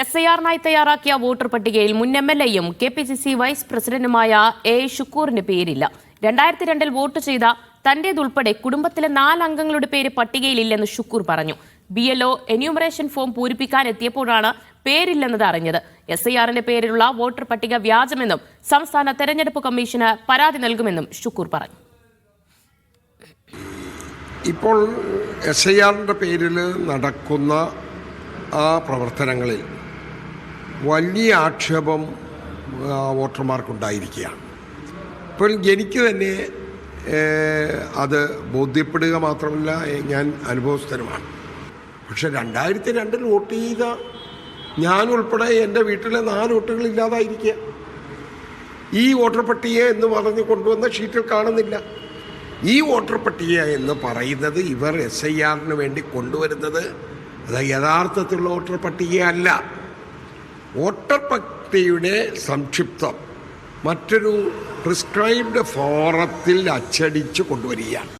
S I ആറിനായി തയ്യാറാക്കിയ voter പട്ടികയിൽ മുൻ എം എൽ എയും K P C C vice പ്രസിഡന്റുമായ എ ഷുക്കൂറിന്റെ പേരില്ല. രണ്ടായിരത്തി രണ്ടിൽ വോട്ട് ചെയ്ത തന്റേതുൾപ്പെടെ കുടുംബത്തിലെ നാലംഗങ്ങളുടെ പേര് പട്ടികയിലില്ലെന്ന് ഷുക്കൂർ പറഞ്ഞു. B L O enumeration form പൂരിപ്പിക്കാൻ എത്തിയപ്പോഴാണ് പേരില്ലെന്നത് അറിഞ്ഞത്. എസ് ഐ ആറിന്റെ പേരിലുള്ള വോട്ടർ പട്ടിക വ്യാജമെന്നും സംസ്ഥാന തെരഞ്ഞെടുപ്പ് കമ്മീഷന് പരാതി നൽകുമെന്നും ഷുക്കൂർ പറഞ്ഞു. ഇപ്പോൾ എസ് ഐ ആറിന്റെ പേരിൽ നടക്കുന്ന ആ പ്രവർത്തനങ്ങളിൽ വലിയ ആക്ഷേപം വോട്ടർമാർക്കുണ്ടായിരിക്കുകയാണ്. ഇപ്പോൾ എനിക്ക് തന്നെ അത് ബോധ്യപ്പെടുക മാത്രമല്ല ഞാൻ അനുഭവസ്ഥനുമാണ്. പക്ഷെ രണ്ടായിരത്തി രണ്ടിൽ വോട്ട് ചെയ്ത ഞാൻ ഉൾപ്പെടെ എന്റെ വീട്ടിലെ നാല് വോട്ടുകൾ ഇല്ലാതായിരിക്കുക. ഈ വോട്ടർ പട്ടിക എന്ന് പറഞ്ഞ് കൊണ്ടുവന്ന ഷീറ്റിൽ കാണുന്നില്ല. ഈ വോട്ടർ പട്ടിക എന്ന് പറയുന്നത് ഇവർ എസ് ഐ ആറിന് വേണ്ടി കൊണ്ടുവരുന്നത്. അത് യഥാർത്ഥത്തിലുള്ള വോട്ടർ പട്ടികയല്ല. വോട്ടർ സംക്ഷിപ്തം മറ്റൊരു പ്രിസ്ക്രൈബ്ഡ് ഫോറത്തിൽ അച്ചടിച്ച് കൊണ്ടുവരികയാണ്.